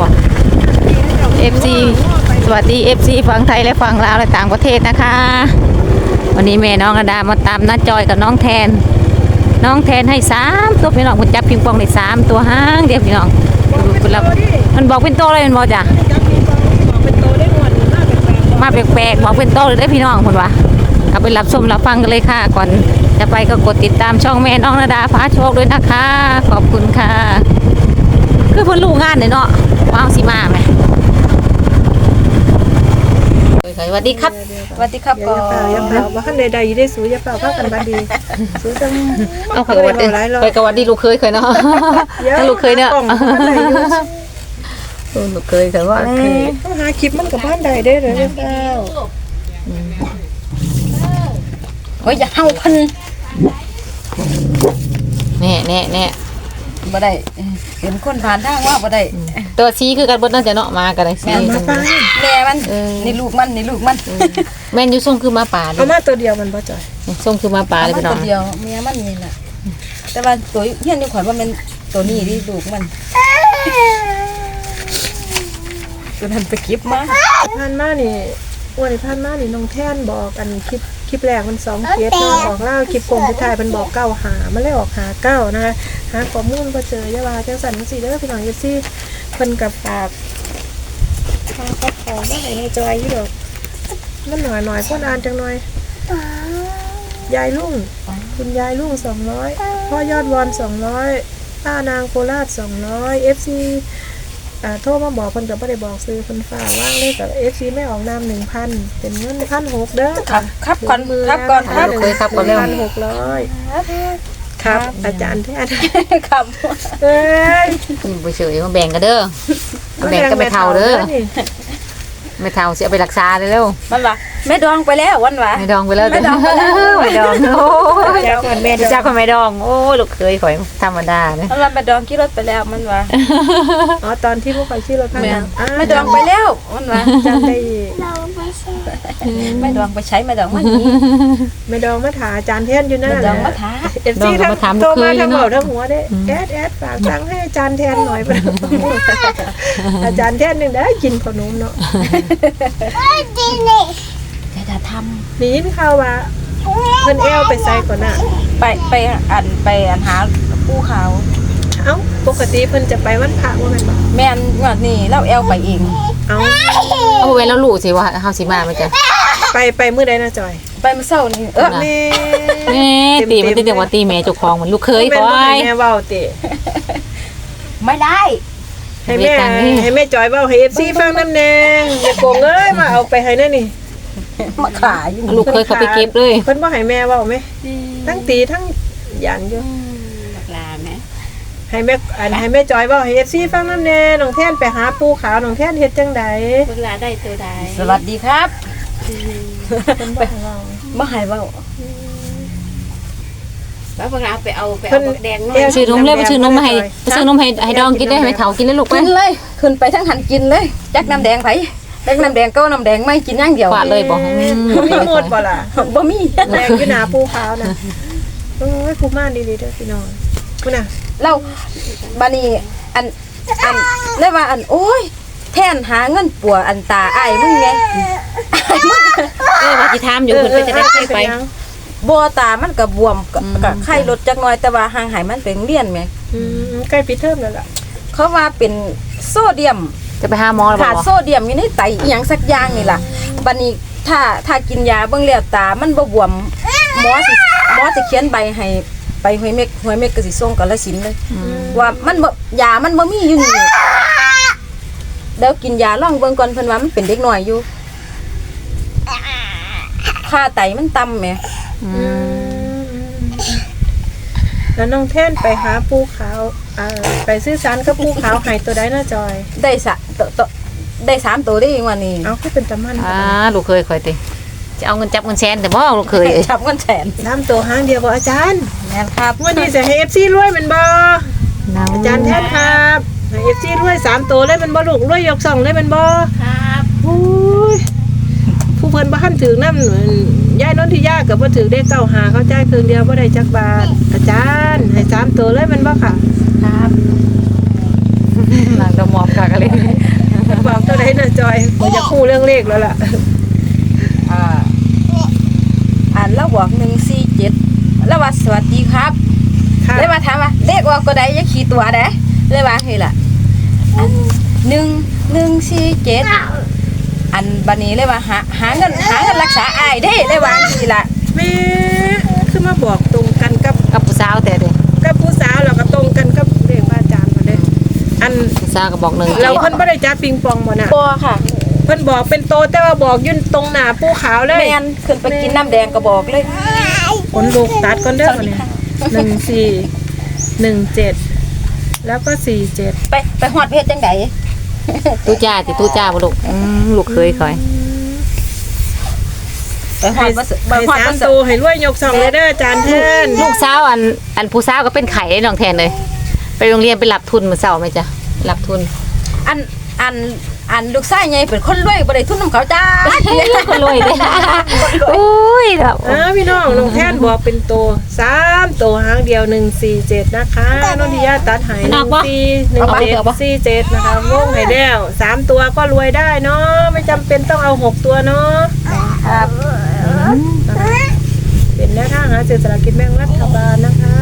บ่ FC สวัสดี FC ฝั่งไทยและฝั่งลาวและต่างประเทศนะคะ วันนี้แม่น้องระดามาตามน้าจอยกับน้องแทน น้องแทนให้สามตัวพี่น้องคุณจับปิงปองได้สามตัวห้างเดียวพี่น้องคุณรับมันบอกเป็นโตเลยมันบอกจ้ะเป็นโตไหมาแปลงมาแปลกๆบอกเป็นโตเลยได้พี่น้องคุณวะเอาไปรับชมรับฟังกันเลยค่ะ ก่อนจะไปก็กดติดตามช่องแม่น้องระดาพาโชคด้วยนะคะ ขอบคุณค่ะ คือเพิ่นรู้งานเนี่ยเนาะว้าวสิมาไหมสวัสดีครับสวัสดีครับอย่าก่อเปล่าอย่าเปล่าว่าขั้นใดๆอยู่ได้สูอย่าเปล่าพักกันบันดีสูจังเอาข่อยกวัดเด้หลายรอบข่อยกวัดดีลูกเคยเคยเนาะถ้าลูกเคยเนี่ยกล่องพันใดอยู่เออลูกเคยแต่ว่าเคยต้องหาคลิปมันกับพันใดได้เลยอย่าเปล่าโอ้ยอย่าเฮาพันแน่แน่แน่บ่ได้ เห็นคนผ่านทางว่าบ่ได้ตัวชี้คือกันเบดน่าจะเนาะมากันเลยชี้มาป้าแม่มันเออนี่ลูกมันนี่ลูกมันแม่นอยูส่งคือมาป่าเลเอายมาตัวเดียวมันบ่จ่อยส่งคือมาป่าเลยมัพี่นน้อตังวเดียวแม่มันนี่แหละแต่ว่าตัวเฮียนนี่ขวัญว่ามันตัวนี้ดิลูกมันตัวนั้นไปเก็บมาพันมานี่ วันนี้พันมานี่น้องแท่นบอกอันคลิปคลิปแรกมันสองเกียรน้องบอกเล่าคลิปโกงที่ไทายมันบอกเก้าหามันเลยออกหาเก้านะคะหาข้อมูลก็เจอยาว่าจังสันจังสีเด้อพี่น้องเอฟซีเพิ่นกับฝากฝากก็ขอมาให้ในจอยอยู่ดอกมันหน่อยหน่อยพ่นอ่านจังหน่อยยายลุงคุณยายลุงสองร้อยพ่อยอดวอนสองร้อยป้านางโคราชสองร้อยเอฟซีอ่า โทรมาบอกเพิ่นก็บ่ได้บอกซื้อเพิ่นฝากว่างเลยกับเอฟซีไม่ออกนามหนึ่งพันเป็นเงินพันหกเด้อครับครับก่อนครับก่อนครับลูกเคยครับก่อนเร็วพันหกร้อยครับ อาจารย์แท้ครับเอ้ยคุณไปเฉยมาแบ่งกันเด้อมาแบ่งกันไม่เท่าเด้อไม่เท่าสิเอาไปรักษาเร็วมันว่าแม่ดองไปแล้ววันวะ ไม่ดองไปแล้วไม่ดองไปแล้ว ไม่ดองโอ้ยเจ้าก่อนแม่เจ้าคนไม่ดอง โอ้ยลูกเคยข่อยธรรมดาเนี่ยมันว่าแม่ดองขี่รถไปแล้วมันว่าอ๋อตอนที่พวกไปชื่อรถข้างแม่หลังอ่าแม่ดองไปแล้วมันว่าจำได้แม่ดองไปใช้แม่ดองมันนี่ไม่ดองมาถาอาจารย์แทนอยู่นั่นแม่ดองมาท้าเอฟซีทั้งโทรมาทั้งบอกทั้งหัวได้แอดแอดฝากตังค์ให้อาจารย์แทนหน่อยไปอาจารย์แทนหนึ่งได้กินขนมเนาะ จะจะทหนีข่าวว่าเพิ่นเอลไปใส่ก่อนน่ะำไปไปอันไปอันหาผู้เขาเอ้าปกติเพิ่นจะไปวันพระว่าแม่นบ่แม่นงวดนี้เราแอลไปเอง เอ้าเอาไปแล้วลูกสิว่าเฮาสิมาไหมจ๊ะไปไปมื้อใดนะจอยไปเมื่อเช้านี่เออแม่แม่ตีมันตีแต่ว่าตีแม่เจ้าของเหมือนลูกเคยแม่ข่บ่อให้ยแม่เว้าติไม่ได้ ให้แม่เวทกันนี่ให้แม่จอยเว้าให้ FC ฟังน้ำแนงอย่าโกงเอ้ยมาเอาไปให้นั่นนี่ มาขายอยู่ลูกเคยเขาไปเก็บเลยเพิ่นบ่ให้แม่เว้าไหมทั้งตีทั้งยันอยู่ลาแม่ให้แม่อันให้แม่จอยเว้าให้ FC ฟังน้ำแน่น้องแท่นไปหาปูขาวน้องแท่นเฮ็ดจังไดเวลาได้ตัวใดสวัสดีครับเพิ่นบ่ให้เว้ามาหายเว่าว่าเวลาไปเอาไปเพิ่เอานบักแดงมาเอ๊ะซื้อนมเลยไปซื้อนมมาให้ไปซื้อนมให้ให้ดองกินได้ให้เฒ่ากินเลยลูกไปกินเลย ขึ้นไปทั้งหันกินเลย จักน้ำแดงไผจักน้ำแดงเก้าน้ำแดงไม่กินอย่างเดียวกวาดเลยบอกอืมมีหมดบ่ล่ะบ่มีแรงอยู่หนาปูขาวน่ะโอ้ยผู้ม่านดีๆเด้อพี่น้องพุ่นน่ะเราบานี้อันอันเลยว่าอันโอ้ยแทนหาเงินปัวอันตาอ้ายมึงไงเออว่าสิถามอยู่เพิ่นไปจะได้ไปไป ยังบัวตามันก็บวมก็ก็ไข้ลดจักหน่อยแต่ว่าห่างหายมันเป็นเลี่ยนไหม อืมใกล้ปิดเทอมแล้วล่ะเขาว่าเป็นโซเดียม จะไปหาหมอแล้วบขาดอกโซเดียมอยู่ในไตอหย่างสักอย่างนี่ล่ะบัดนี้ถ้าถ้ากินยาเบิ่งแล้วตา มันบ่บวมหมอสิหมอจะเขียนใบให้ไปห้วยเม็กห้วยเม็กก็สิส่งกาฬสินธุ์เลยว่ามันบ่ยามันบ่มีอยู่นี่เดี๋ยวกินยาลองเบิ่งก่อนเพิ่นว่ามันเป็นเด็กน้อยอยู่ค่าไตมันต่ำแหมแล้วน้องแท่นไปหาปูขาวอ่าไปซื้อสารกับปูขาวให้ตัวใดน่ะจอย ได้สะตต ได้สามตัวได้อีกวันนี้เอาคือเป็นตะมันอ่าลูกเคยข่อยติจะเอาเงินจับเงินแสนแต่บ่ลูกเคยเอ้ยจับเงินแสนน้ำตัวห้างเดียวบ่อาจารย์แม่นครับวันนี้จะให้ FC รวยแมันบ่อาจารย์แท่นครับให้ FC รวยสามตัวเลยแมันบ่ลูกรวยยกสองเลยแมันบ่ครับโอ้ยผู้เพิ่นบ่ทันถึงนำยายนนทิยาก็บ่ถึงได้เก้าหาเขาจ่ายครึ่งเดียวบ่ได้จักบาทอาจารย์ให้สามตัวเลยแมันบ่ค่ะ ครับ หลังตะหมอบกากะเลย เรื่องเลขแล้วล่ะอ่าอ่านแล้วบอก147แล้วว่าสวัสดีครับค่ะเลยมาถามว่าเลขออกก็ได้อย่าขี้ตัวเด้เลยว่าเฮ้ยล่ะอันหนึ่งหนึ่งสี่เจ็ดอันบันนี้เลยว่าหาหาเงินหาเงินรักษาอายเด้เลยว่าทีละแม่คือมาบอกตรงกันกับกับผู้สาวแต่เด้กั อันผู้สาวก็บอกหนึ่งเราเพิ่นบ่ได้จับปิงปองบ่น่ะบอค่ะเพิ่นบอกเป็นโตแต่ว่าบอกอยืนตรงหน้าปูขาวเลยแมนขึ้นไปกินน้ำแดงก็บอกเลยขนลูกตัดก่อนเด้อบัดนี้หนึ่งสี่หนึ่งเจ็ดแล้วก็สี่เจ็ดไปไปฮอดเพชรจังไดตู้จ้าติตู้จ้าบ่ลูกอืมลูกเคยคอยไปฮอดบ่สไปไปฮอดสามบ่สตัวให้รวยยกสองเลยเด้ออาจารย์แทนลูกสาวอันอันผู้สาวก็เป็นไข่ได้น้องแทนเลย ไปโรงเรียนไปรับทุนมื้อเช้าไหมจ๊ะรับทุนอันอันอันลูกชายใหญ่เป็นคนรวยบ่ได้ทุนนำเขาจ้าคนรวยเด้อุ้ยเด้ออ้าวพี่น้องลงแทนบอกเป็นตัวสามตัวหางเดียวหนึ่งสี่เจ็ดนะคะนนทิยาตัดใหายหนึ่งสี่หนึ่งเจ็ดสี่เจ็ดนะคะวงให้แล้วสามตัวก็รวยได้เนาะไม่จำเป็นต้องเอาหกตัวเนาะครับเป็นแนวทางหาเศรษฐกิจแบ่งรัฐบาลนะคะ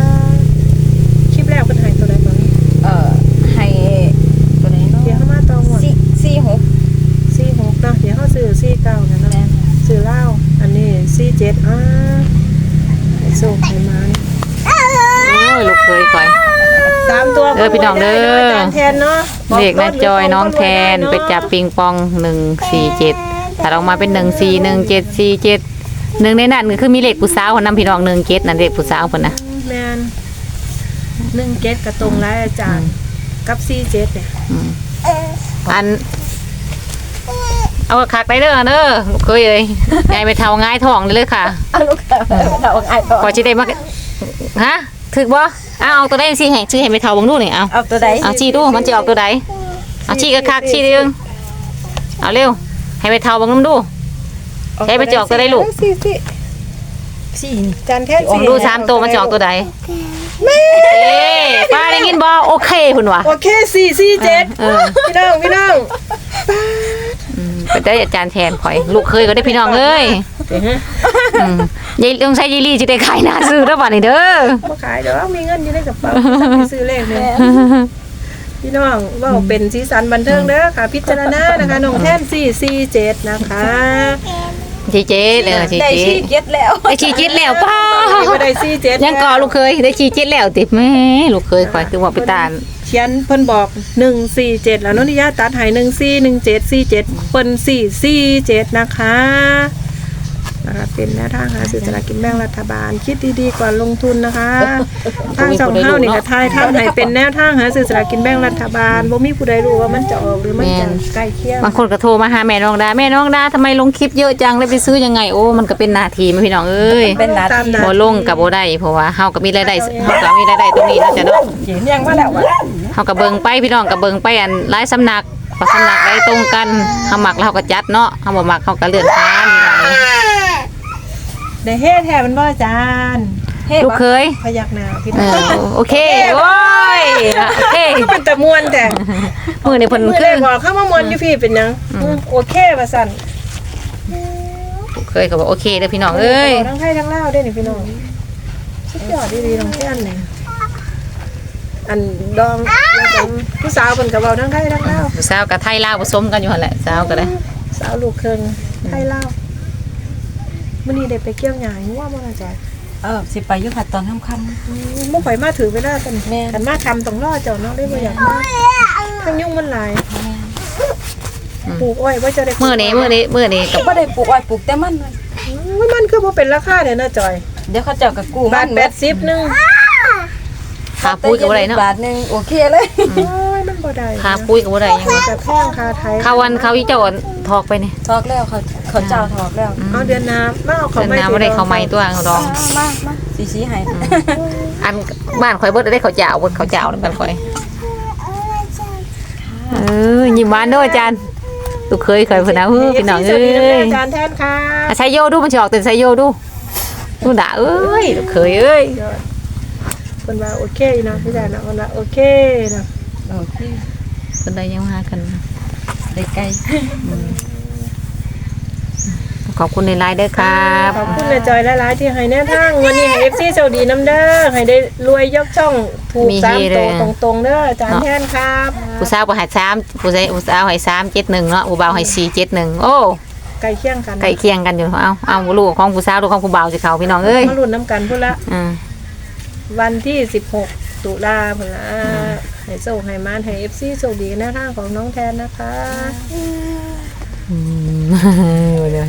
ซื้อสี่เก้านะเนาะซื้อเหล้าอันนี้สี่เจ็ดอ่าไอ้ส่งไอ้มันโอ้ยลูกเคยคอย สามตัวเออพี่น้องเด้ออาจารย์แทนเนาะเลขนะจอยน้องแทนไปจับปิงปองหนึ่งสี่เจ็ดถ้าออกมาเป็นหนึ่งสี่หนึ่งเจ็ดสี่เจ็ดหนึ่งในนั้นก็คือมีเลขผู้สาวคนนำพี่น้องหนึ่งเจ็ดนั่นเลขผู้สาวคนนะแมนหนึ่งเจ็ดกระตรงแล้วอาจารย์ กับสี่เจ็ดเนี่ยอัน เอาคักได้เด้อเด้อลูกเคยเลยยายไปเท่าง่ายท้องเลยค่ะเอาลูกเอาเอาไอ้ายพอชิได้มาฮะถึกบ่เอาเอาตัวใดสิให้ชื่อให้ไปเท่าบังดูนี่เอาเอาตัวใดเอาชี้ดูมันจะออกตัวใดเอาชี้กระคักชี้เดึงเอาเร็ว ให้ไปเท่าบังน้ำดูใช้ไปจอกตัวใดลูกสี่สี่สี่นี่อาจารย์แทนออกดูสามตัวมันจะออกตัวใดเอ๊ป้าได้ยินบ่โอเคคุณวะโอเคสี่สี่เจ็ดเออพี่น้องพี่น้อง อืมไปได้อาจารย์แทนข่อย ลูกเคยก็ได้พี่น้องเอ้ยอืมยายต้องใช้ยีรี่จะได้ขายหน้าซื้อแล้วป่ะนี่เด้อมาขายเดี๋ยวมีเงินอยู่ในกระเป๋าไปซื้อเลขเลยพี่น้องว่าเป็นสีสันบันเทิงเด้อค่ะ พิจารณานะคะน้องแท่นสี่สี่เจ็ดนะคะจีเจ๊เลยจีได้เจ๊ชี้เก็ดแล้วได้ชีจิตแล้วป้าไม่ได้สี่เจ็ดยังก่อลูกเคยได้ชีจิตแล้วติแม่ลูกเคยข่อยคือว่าไปตาน เขียนเพิ่นบอกหนึ่งสี่เจ็ดแล้วนนทิยาตัดหายหนึ่งสี่หนึ่งเจ็ดสี่เจ็ดเพิ่นสี่สี่เจ็ดนะคะ นะคะเป็นแนวทางหาสื่อสลากกินแบ่งรัฐบาล คิดดีๆก่อนลงทุนนะคะทางสองเฮานี่ก็ทายทางให้เป็นแนวทางหาสื่อสลากกินแบ่งรัฐบาลบ่มีผู้ใดรู้ว่ามันจะออกหรือมันจะใกล้เคียงบางคนก็โทรมาหาแม่น้องดาแม่น้องดาทำไมลงคลิปเยอะจังเลยไปซื้อยังไงโอ้มันก็เป็นหนาทีมั้ยพี่น้องเอ้ยเป็นหนาทีบ่ลงกับบ่ได้เพราะว่าเฮาก็มีรายได้เฮาก็มีรายได้ตรงนี้เนาะจ้ะเนาะเขียนยังมาแล้ววะเฮาก็เบิ่งไปพี่น้องก็เบิ่งไปอันหลายสำนักพอสำนักใดตรงกันเฮามักแล้วเฮาก็จัดเนาะเฮาบ่มักเฮาก็เลื่อนผ่านพี่น้องเอ้ย ได้เฮ็ดแท้มันบ่อาจารย์เฮ้ลูกเคยพยักหน้าพี่เอน้องอโอเคโอ้ยโอเคเป็นตะมวนแต่มื้อนี้เพิ่นมื้อคืได้อบอกเข้ามามวนอยู่พี่เป็นหยังอืมโอเคว่าซั่นลูกเคยก็บอกโอเคเด้อพี่น้องเอ้ย ทั้งไทยทั้งลาวได้นี่พี่น้องสุดยอดดีๆน้องแท่นนี่อันดองแล้วก็ผู้สาวเพิ่นก็เว้าทั้งไทยทั้งลาวผู้สาวกับไทยลาวผสมกันอยู่หั่นแหละสาวก็ได้ สาวลูกเครึ่งไทยลาว มื้อนี้ได้ไปเกี่ยวหญ้าหัวบ่ล่ะจ๊ะเออสิไปอยู่ค่ะตอนค่ำ อืมบ่ข่อยมาถือเวลากันแม่กันมาทำต้องรอเจ้าเนาะได้บ่อยากมาทั้งยุ่งมันหลายปลูกอ้อยว่าจะได้มื้อนี้มื้อนี้มื้อนี้ๆกับก็บ่ได้ปลูกอ้อยปลูกแต่มันเลยอืมมันคือบ่เป็นราคาเนี่ยนะจอยเดี๋ยวเขาเจ้าก็กู้บาทมัน80นึงค่าปุ๋ยก็บ่ได้เนาะ บาทหนึงโอเคเลย โอ้ยมัน บ่ได้ค่าปุ๋ยก็บ่ได้หยังแต่แพงค่าไทยเขาวันเขาอีเจ้าอันทอกไปนี่ทอกแล้วเขาเขาเจ้าทอกแล้วเอาเดือนน้ำมาเอาของเดือนน้ำบ่ได้เขาใหม่ตัวเขาดอง มามาสีสีให้อันบ้านข่อยเบิดได้เขาวเจ้าเบิดเขาวเจ้านั่นบ้านข่อยเออยิ้มหวานเด้ออาจารย์ลูกเคยเคยเพิ่นนะเฮ้อพี่น้องเอ้ยอาจารย์แทนค่ะอะใช้โยดูมันสิออกเป็นใช้โยดูดูด่าเอ้ยลูกเคยเอ้ย เพิ่นว่าโอเคนะพี่จารย์นะเพิ่นว่าโอเคนะโอเคนได้ยังหากันได้ไกลขอบคุณในไลน์เด้อครับ ขอบคุณนะจอยหลายที่ให้แน่ทางวันนี้ให้ FC โชคดีน้ำเด้อให้ได้รวยยกช่องถูกสามเฮเลตัวยตรงๆเด้ออาจารย์แทนครับผู้สาวบ่ให้สามผู้ชายผู้สาวให้สามเจ็ดหนึ่งเนาะผู้บ่าวให้สี่เจ็ดหนึ่งโอ้ไก่เคียงกันใกล้เคียงกันอยู่เอาเอาลูกของผู้สาวลูกของผู้บ่าวสิเขาพี่น้องเอ้ยมาลุ้นน้ำกันพุ่นละวันที่16 ตุลาพุ่นละให้โชคให้มานให้เอฟซีโชคดีแน่ทางของน้องแทนนะคะ อืมเลย